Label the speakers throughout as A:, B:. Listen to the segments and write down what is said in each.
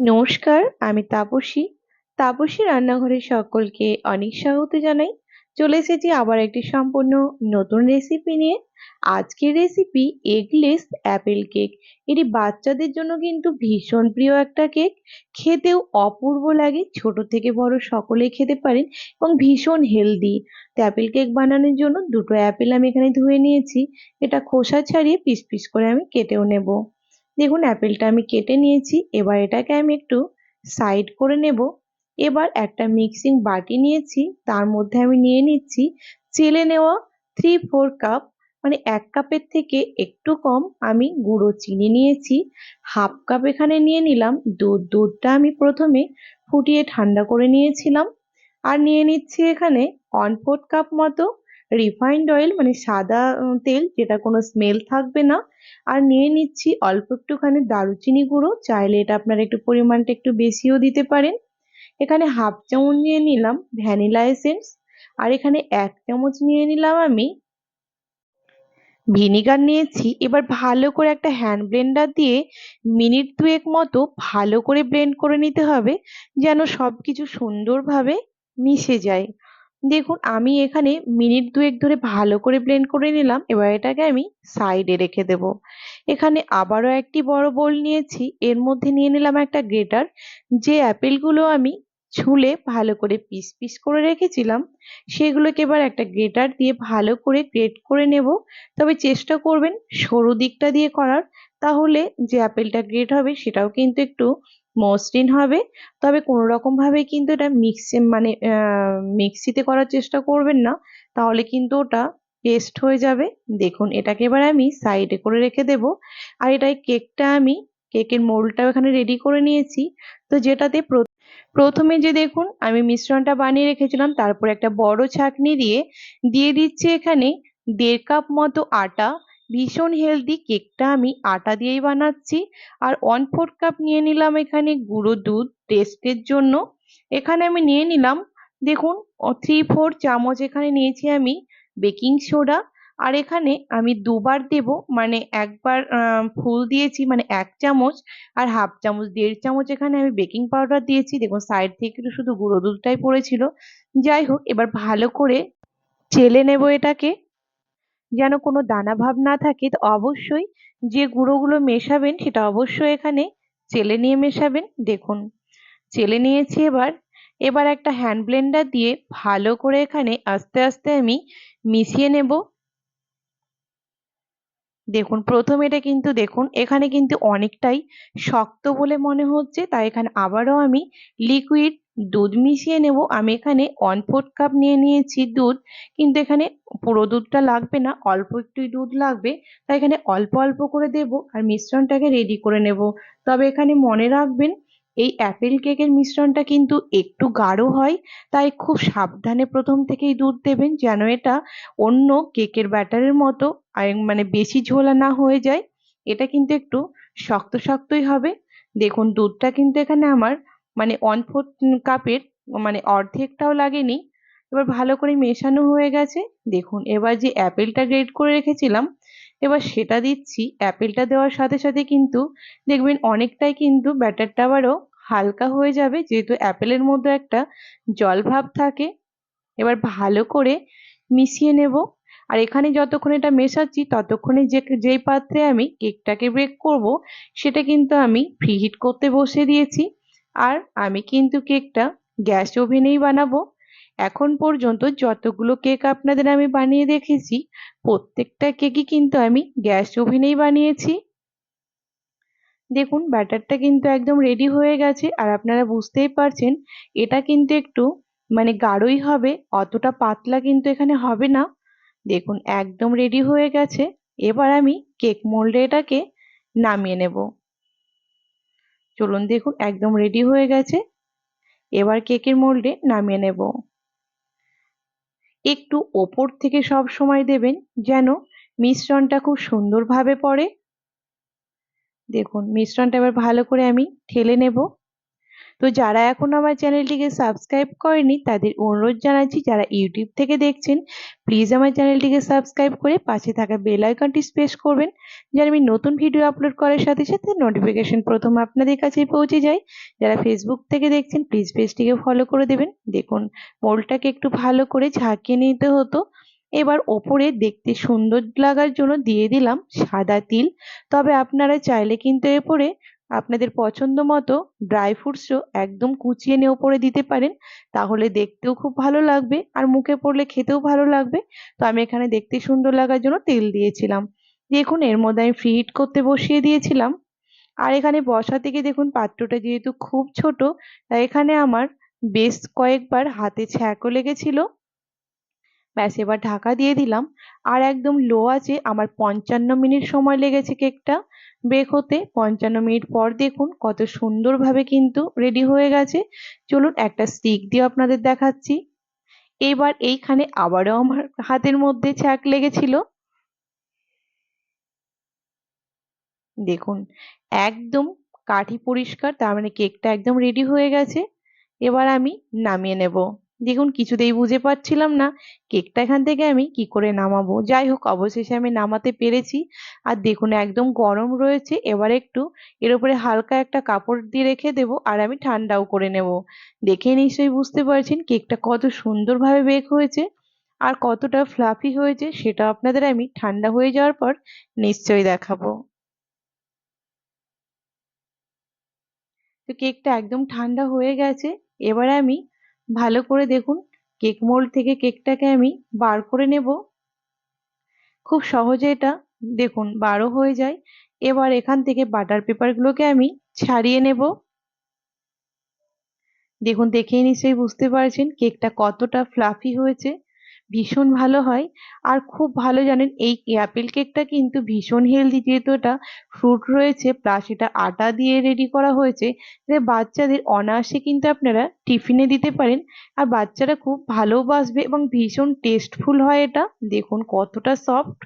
A: নমস্কার, আমি তাপসী। তাপসী রান্নাঘরে সকলকে অনেক স্বাগত জানাই। চলে এসেছি আবার একটি সম্পূর্ণ নতুন রেসিপি নিয়ে। আজকের রেসিপি এগলেস অ্যাপেল কেক এটি বাচ্চাদের জন্য কিন্তু ভীষণ প্রিয় একটা কেক খেতেও অপূর্ব লাগে, ছোট থেকে বড় সকলেই খেতে পারেন এবং ভীষণ হেলদি তো অ্যাপেল কেক বানানোর জন্য দুটো অ্যাপেল আমি এখানে ধুয়ে নিয়েছি। এটা খোসা ছাড়িয়ে পিস পিস করে আমি কেটেও নেব। দেখুন অ্যাপেলটা আমি কেটে নিয়েছি, এবার এটাকে আমি একটু সাইড করে নেব। এবার একটা মিক্সিং বাটি নিয়েছি, তার মধ্যে আমি নিয়ে নিচ্ছি চেলে নেওয়া থ্রি ফোর কাপ মানে এক কাপের থেকে একটু কম আমি গুঁড়ো চিনি নিয়েছি। হাফ কাপ এখানে নিয়ে নিলাম, দুধ, দুধটা আমি প্রথমে ফুটিয়ে ঠান্ডা করে নিয়েছিলাম। আর নিয়ে নিচ্ছি এখানে ওয়ান ফোর্থ কাপ মতো রিফাইন্ড অয়েল মানে সাদা তেল, যেটা কোনো স্মেল থাকবে না। আর নিয়ে নিচ্ছি অল্প একটুখানি দারুচিনি গুঁড়ো। চাইলে এটা আপনারা একটু পরিমাণটা একটু বেশিও দিতে পারেন। এখানে হাফ চামচ নিয়ে নিলাম ভ্যানিলা এসেন্স আর এখানে এক চামচ নিয়ে নিলাম আমি ভিনিগার নিয়েছি। এবার ভালো করে একটা হ্যান্ড ব্লেন্ডার দিয়ে মিনিট দুয়েক মতো ভালো করে ব্লেন্ড করে নিতে হবে, যেন সব কিছু সুন্দরভাবে মিশে যায়। দেখুন, আমি এখানে মিনিট দুয়েক ধরে ভালো করে ব্লেন্ড করে নিলাম। এবার এটাকে আমি সাইডে রেখে দেব। এখানে আবারও একটি বড় বোল নিয়েছি। এর মধ্যে নিয়ে নিলাম একটা গ্রেটার যে অ্যাপেলগুলো আমি ছুলে ভালো করে পিস পিস করে রেখেছিলাম। সেগুলোকে এবার একটা গ্রেটার দিয়ে ভালো করে গ্রেট করে নেব। তবে চেষ্টা করবেন সরু দিকটা দিয়ে করার। তাহলে যে আপেলটা গ্রেট হবে সেটাও কিন্তু একটু মসৃণ হবে। তবে কোনো রকমভাবে কিন্তু এটা মিক্সি মানে মিক্সিতে করার চেষ্টা করবেন না। তাহলে কিন্তু ওটা পেস্ট হয়ে যাবে। দেখুন, এটাকে এবার আমি সাইডে করে রেখে দেব। আর এটাই কেকটা আমি, কেকের মোল্ডটাও এখানে রেডি করে নিয়েছি। তো যেটাতে প্রথমে যে দেখুন, আমি মিশ্রণটা বানিয়ে রেখেছিলাম, তারপর একটা বড় ছাঁকনি দিয়ে দিয়ে দিচ্ছি এখানে দেড় কাপ মতো আটা। ভীষণ হেলদি কেকটা আমি আটা দিয়েই বানাচ্ছি। আর ওয়ান ফোর্থ কাপ নিয়ে নিলাম এখানে গুঁড়ো দুধ টেস্টের জন্য। এখানে আমি নিয়ে নিলাম, দেখুন থ্রি ফোর চামচ এখানে নিয়েছি আমি বেকিং সোডা আর এখানে আমি দুবার দেব মানে একবার ফুল দিয়েছি মানে এক চামচ আর হাফ চামচ, দেড় চামচ এখানে আমি বেকিং পাউডার দিয়েছি। দেখুন সাইড থেকে একটু শুধু গুঁড়ো দুধটাই পড়েছিল। যাই হোক, এবার ভালো করে চেলে নেব এটাকে। যেন কোনো দানা ভাব না থাকে, তো অবশ্যই যে গুঁড়োগুলো মেশাবেন, সেটা অবশ্যই এখানে চেলে নিয়ে মেশাবেন। দেখুন, চেলে নিয়েছি এবার। এবার একটা হ্যান্ড ব্লেন্ডার দিয়ে ভালো করে এখানে আস্তে আস্তে আমি মিশিয়ে নেব। দেখুন, প্রথমে এটা কিন্তু দেখুন, এখানে কিন্তু অনেকটাই শক্ত বলে মনে হচ্ছে, তাই এখানে আবারও আমি লিকুইড দুধ মিশিয়ে নেব। আমি এখানে ওয়ান ফোর্থ কাপ নিয়ে নিয়েছি দুধ, কিন্তু এখানে পুরো দুধটা লাগবে না, অল্প একটু দুধ লাগবে, তাই এখানে অল্প অল্প করে দেব আর মিশ্রণটাকে রেডি করে নেব। তবে এখানে মনে রাখবেন এই অ্যাপেল কেকের মিশ্রণটা কিন্তু একটু গাঢ় হয়, তাই খুব সাবধানে প্রথম থেকেই দুধ দেবেন যেন এটা অন্য কেকের ব্যাটারের মতো মানে বেশি ঝোলা না হয়ে যায়। এটা কিন্তু একটু শক্ত শক্তই হবে। দেখুন, দুধটা কিন্তু এখানে আমার মানে ওয়ান ফোর্থ কাপের মানে অর্ধেকটাও লাগেনি। এবার ভালো করে মেশানো হয়ে গেছে। দেখুন, এবার যে অ্যাপেলটা গ্রেট করে রেখেছিলাম এবার সেটা দিচ্ছি অ্যাপেলটা দেওয়ার সাথে সাথে কিন্তু দেখবেন অনেকটাই কিন্তু ব্যাটারটা আবারও হালকা হয়ে যাবে। যেহেতু অ্যাপেলের মধ্যে একটা জল ভাব থাকে, এবার ভালো করে মিশিয়ে নেব। আর এখানে যতক্ষণ এটা মেশাচ্ছি, ততক্ষণে যে, যেই পাত্রে আমি কেকটাকে বেক করব, সেটা কিন্তু আমি প্রিহিট করতে বসে দিয়েছি। আর আমি কিন্তু কেকটা গ্যাস ওভেনেই বানাবো। এখন পর্যন্ত যতগুলো কেক আপনাদের আমি বানিয়ে দেখেছি, প্রত্যেকটা কেকই কিন্তু আমি গ্যাস ওভেনেই বানিয়েছি। দেখুন, ব্যাটারটা কিন্তু একদম রেডি হয়ে গেছে আর আপনারা বুঝতেই পারছেন, এটা কিন্তু একটু মানে গাঢ়ই হবে, অতটা পাতলা কিন্তু এখানে হবে না। দেখুন, একদম রেডি হয়ে গেছে, এবার আমি কেক মোল্ডে এটাকে নামিয়ে নেব। চলুন দেখুন, একদম রেডি হয়ে গেছে, এবার কেকের মোল্ডে নামিয়ে নেব। একটু ওপর থেকে সব সময় দেবেন যেন মিশ্রণটা খুব সুন্দরভাবে পড়ে। দেখুন, মিশ্রণটা এবার ভালো করে আমি ঠেলে নেব। তো যারা এখন আমার চ্যানেলটিকে সাবস্ক্রাইব করেনি, তাদের অনুরোধ জানাচ্ছি যারা ইউটিউব থেকে দেখছেন প্লিজ আমার চ্যানেলটিকে সাবস্ক্রাইব করে পাশে থাকা বেল আইকনটি প্রেস করবেন। যেন আমি নতুন ভিডিও আপলোড করার সাথে সাথে নোটিফিকেশন প্রথম আপনাদের কাছেই পৌঁছে যায়। যারা ফেসবুক থেকে দেখছেন প্লিজ পেজটিকে ফলো করে দেবেন। দেখুন, মোলটাকে একটু ভালো করে ঝাঁকিয়ে নিতে হতো। এবার ওপরে দেখতে সুন্দর লাগার জন্য দিয়ে দিলাম সাদা তিল। তবে আপনারা চাইলে কিন্তু এরপরে আপনাদের পছন্দ মতো ড্রাই ফ্রুটসও একদম কুচিয়ে নিয়ে ওপরে দিতে পারেন। তাহলে দেখতেও খুব ভালো লাগবে আর মুখে পড়লে খেতেও ভালো লাগবে। তো আমি এখানে দেখতে সুন্দর লাগার জন্য তেল দিয়েছিলাম। দেখুন, এর মধ্যে আমি ফ্রি করতে বসিয়ে দিয়েছিলাম। আর এখানে বসা থেকে দেখুন, পাত্রটা যেহেতু খুব ছোট, তাই এখানে আমার বেশ কয়েকবার হাতে ছ্যাঁকও লেগেছিল। ব্যাস, এবার ঢাকা দিয়ে দিলাম। আর একদম লো আছে, আমার পঞ্চান্ন মিনিট সময় লেগেছে কেকটা। বেক হতে পঞ্চান্ন মিনিট পর দেখুন কত সুন্দরভাবে কিন্তু রেডি হয়ে গেছে। চলুন একটা স্টিক দিয়ে আপনাদের দেখাচ্ছি। এবার এইখানে আবারও আমার হাতের মধ্যে ছ্যাক লেগেছিল। দেখুন, একদম কাঠি পরিষ্কার, তার মানে কেকটা একদম রেডি হয়ে গেছে। এবার আমি নামিয়ে নেব। দেখুন কিছুতেই বুঝে পাচ্ছিলাম না কেকটা এখান থেকে আমি কি করে নামাবো। যাই হোক, অবশেষে আমি নামাতে পেরেছি। আর দেখুন, একদম গরম রয়েছে। এবার একটু এর উপরে হালকা একটা কাপড় দিয়ে রেখে দেবো আর আমি ঠান্ডাও করে নেব। দেখে নিশ্চয়ই বুঝতে পারছেন কেকটা কত সুন্দরভাবে বেক হয়েছে আর কতটা ফ্লাফি হয়েছে সেটা আপনাদের আমি ঠান্ডা হয়ে যাওয়ার পর নিশ্চয়ই দেখাবো। তো কেকটা একদম ঠান্ডা হয়ে গেছে। এবার আমি ভালো করে দেখুন, কেক মোল্ড থেকে কেকটাকে আমি বার করে নেব। খুব সহজে এটা দেখুন বারো হয়ে যায়। এবার এখান থেকে বাটার পেপারগুলোকে আমি ছাড়িয়ে নেব। দেখুন, দেখেই নিশ্চয়ই বুঝতে পারছেন কেকটা কতটা ফ্লাফি হয়েছে। ভীষণ ভালো হয়। আর খুব ভালো জানেন, এই অ্যাপেল কেকটা কিন্তু ভীষণ হেলদি যেহেতু এটা ফ্রুট রয়েছে প্লাস এটা আটা দিয়ে রেডি করা হয়েছে, যে বাচ্চাদের অনায়াসে কিন্তু আপনারা টিফিনে দিতে পারেন। আর বাচ্চারা খুব ভালোবাসবে এবং ভীষণ টেস্টফুল হয় এটা। দেখুন কতটা সফট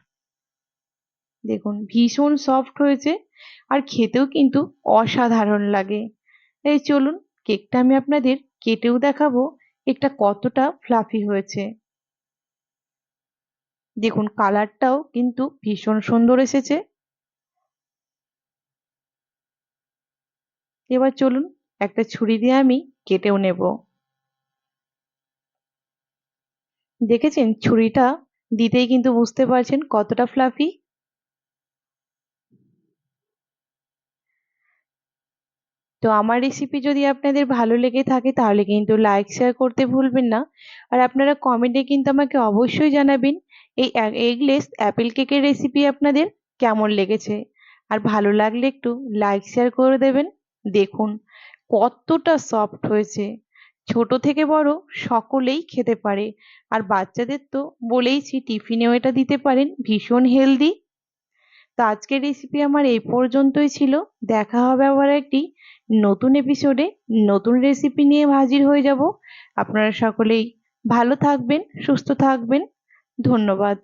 A: দেখুন ভীষণ সফট হয়েছে। আর খেতেও কিন্তু অসাধারণ লাগে। এই চলুন কেকটা আমি আপনাদের কেটেও দেখাবো কেকটা কতটা ফ্লাফি হয়েছে। দেখুন কালারটাও কিন্তু ভীষণ সুন্দর এসেছে। এবার চলুন একটা ছুরি দিয়ে আমি কেটেও নেব। দেখেছেন? ছুরিটা দিতেই কিন্তু বুঝতে পারছেন কতটা ফ্লাফি তো আমার রেসিপি যদি আপনাদের ভালো লেগে থাকে তাহলে কিন্তু লাইক শেয়ার করতে ভুলবেন না। আর আপনারা কমেন্টে কিন্তু আমাকে অবশ্যই জানাবেন এই এগলেস অ্যাপেল কেকের রেসিপি আপনাদের কেমন লেগেছে? আর ভালো লাগলে একটু লাইক শেয়ার করে দেবেন। দেখুন কতটা সফট হয়েছে। ছোট থেকে বড় সকলেই খেতে পারে। আর বাচ্চাদের তো বলেইছি টিফিনেও এটা দিতে পারেন, ভীষণ হেলদি তো আজকের রেসিপি আমার এই পর্যন্তই ছিল। দেখা হবে আবার একটি নতুন এপিসোডে নতুন রেসিপি নিয়ে হাজির হয়ে যাব। আপনারা সকলেই ভালো থাকবেন, সুস্থ থাকবেন। ধন্যবাদ।